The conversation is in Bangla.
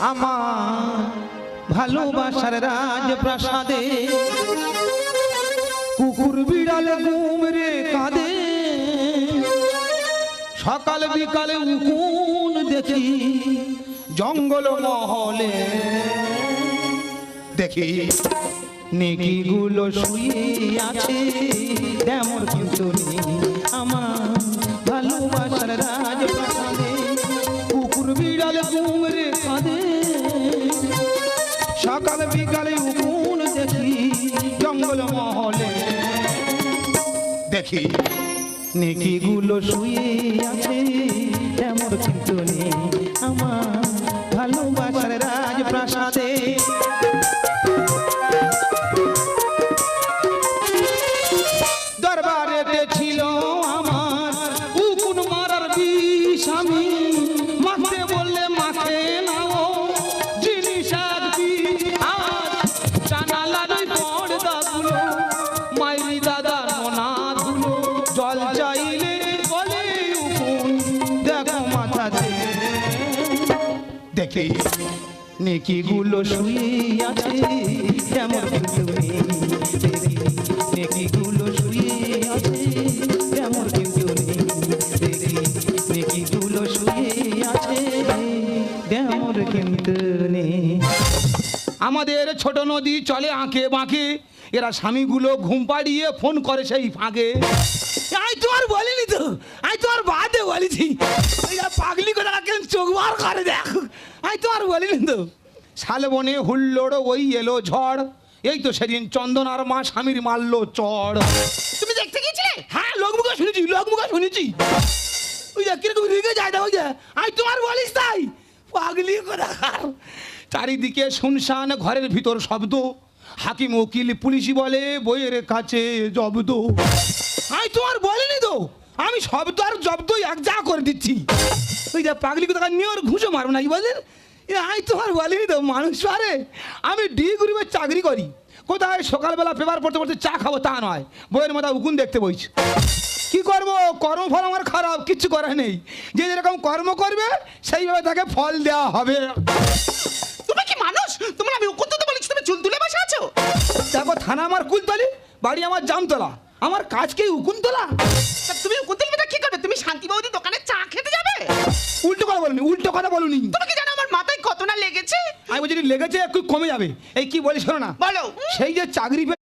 আমার ভালোবাসার রাজপ্রাসাদে কুকুর বিড়াল ঘুম রে কাঁদে। সকাল বিকালে উকুন দেখি জঙ্গল মহলে। দেখি নেকি গুলো শুয়ে আছে তেমন কিন্তু নেই। সকাল বিকালে উকুন দেখি জঙ্গল মহলে। দেখি। নেকি গুলো শুয়ে আছে এমন কিন্তু নেই। দাদার মোনা ধুলো জল চাইলে বলে দেখো নেকি গুলো শুয়ে আছে। কেমন নেকি নেকি গুলো শুয়ে আছে। কেমন কিন্তু নেই। আমাদের ছোট নদী চলে আঁকে বাঁকে। এরা স্বামীগুলো ঘুম পাড়িয়ে ফোন করে সেই ফাঁকে। আমি তোমার বলিনি তো? আমি তোমার বাদে বলেছি। পাগলি করে কেন চোখ বার করে দেখ? আমি তোমার বলিনি তো? শালবনে হুল্লোড় ওই এলো ঝড়। এই তো সেদিন চন্দন আর মা স্বামীর মারলো চড়। তুমি দেখতে গিয়েছিলে? হ্যাঁ লোক মুখে শুনেছি লোক মুখে শুনেছি। ওই যা কীরকম রেগে যায় না ওই যা। আমি তোমার বলিস তাই? পাগলি করে চারিদিকে শুনশান ঘরের ভিতর শব্দ। হাকিম উকিল পুলিশি বলে, বইয়ের কাছে জব্দ আমি তোমার বলিনি তো, আমি শব্দ আর জব্দ এক যা করে দিচ্ছি। ওই যা পাগলি কোথায় নিয়ে ওর ঘুষো মারবো নাকি বলেন? আমি তোমার বলিনি তো, মানুষ পারে আমি ডি গ্রুপের চাকরি করি, কোথায় সকালবেলা পেপার পড়তে পড়তে চা খাব তা নয়, বইয়ের মাথা উকুন দেখতে বইছি। কি করব? কর্মফল আমার খারাপ, কিচ্ছু করার নেই। যে যেরকম কর্ম করবে, সেইভাবে তাকে ফল দেওয়া হবে। তুমি কি মানুষ? থানা আমার কুলতলি বাড়ি আমার জামতলা। আমার কাজকে উকুনতলা তা তুমি উকুন তুলবে তা কি করবে? তুমি শান্তি বৌদি দোকানে চা খেতে যাবে? উল্টো কথা বলনি উল্টো কথা বলনি। তুমি কি জানো আমার মাথায় কত না লেগেছে? আমি বলছি লেগেছে একটু কমে যাবে। এই কি বলি শোনো না। বলো। সেই যে চাকরি পেয়ে